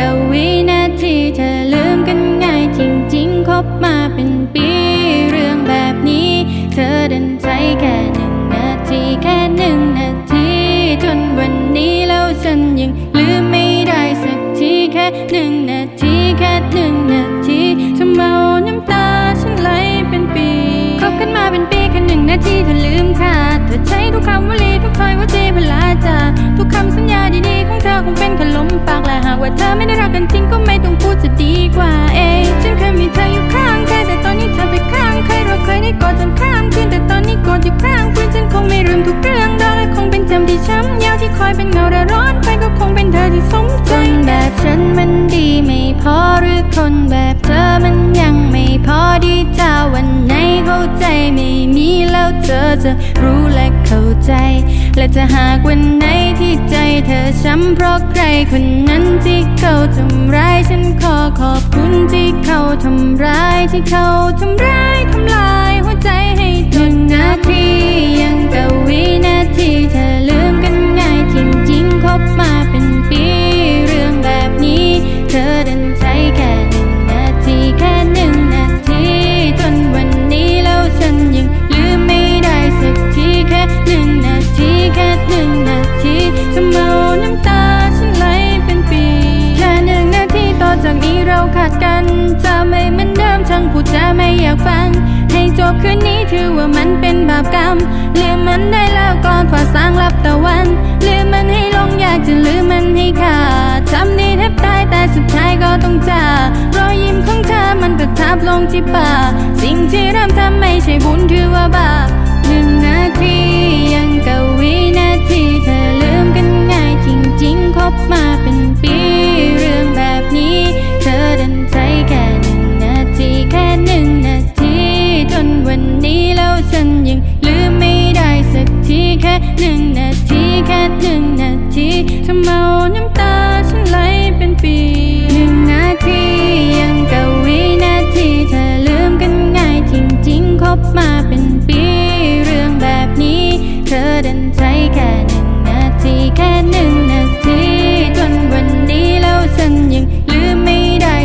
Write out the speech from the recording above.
กับวินาทีเธอลืมกันง่ายจริงๆ คบมาเป็นปี เรื่องแบบนี้ เธอดินใจแค่หนึ่งนาทีแค่หนึ่งนาที จนวันนี้แล้วฉันยังลืมไม่ได้สักทีแค่หนึ่งนาทีแค่หนึ่งนาทีทำเอาน้ำตาฉันไหลเป็นปีคบกันมาเป็นปีแค่หนึ่งนาทีเธอลืมค่ะเธอใช้ทุกคำวลีทุกถ้อยว่าเจีพลา ทุกคำสัญญาดีๆ ของเธอคงเป็นขลมปากและหากว่าเธอไม่ได้รักกันจริงก็ไม่ต้องพูดจะดีกว่าเองฉันเคยมีเธออยู่ข้างใครแต่ตอนนี้เธอไปข้างใครเราเคยได้กอดจนข้ามคืนแต่ตอนนี้กอดอยู่ข้างเพื่อนฉันคงไม่ลืมทุกเรื่องราวและคงเป็นจำที่ช้ำยาวที่คอยเป็นเงาและร้อนไปก็คงเป็นเธอที่สมใจแบบฉันมันดีไม่พอหรือคนแบบเธอมันยังไม่พอดีถ้าวันไหนเข้าใจไม่มีแล้วเธอจะรู้และเข้าใจ และจะหากวัน เพราะใครคนนั้นที่เขาทำร้าย ฉันขอขอบคุณที่เขาทำร้ายที่เขาทำร้าย เราขาดกัน จะไม่เหมือนเดิมช่างพูดจะไม่อยากฟัง ให้จบคืนนี้ถือว่ามันเป็นบาปกรรมลืมมันได้แล้วก่อนฟ้าสร้างรับตะวันลืมมันให้ลงอยากจะลืมมันให้ขาดทำดีแทบตายแต่สุดท้ายก็ต้องจากรอยยิ้มของเธอมันประทับลงที่ปากสิ่งที่เริ่มทำไม่ใช่บุญถือว่าบาปหนึ่ง ใจแค่หนึ่งนาทีแค่หนึ่งนาทีจนวันนี้เราวฉันยังลืมไม่ได้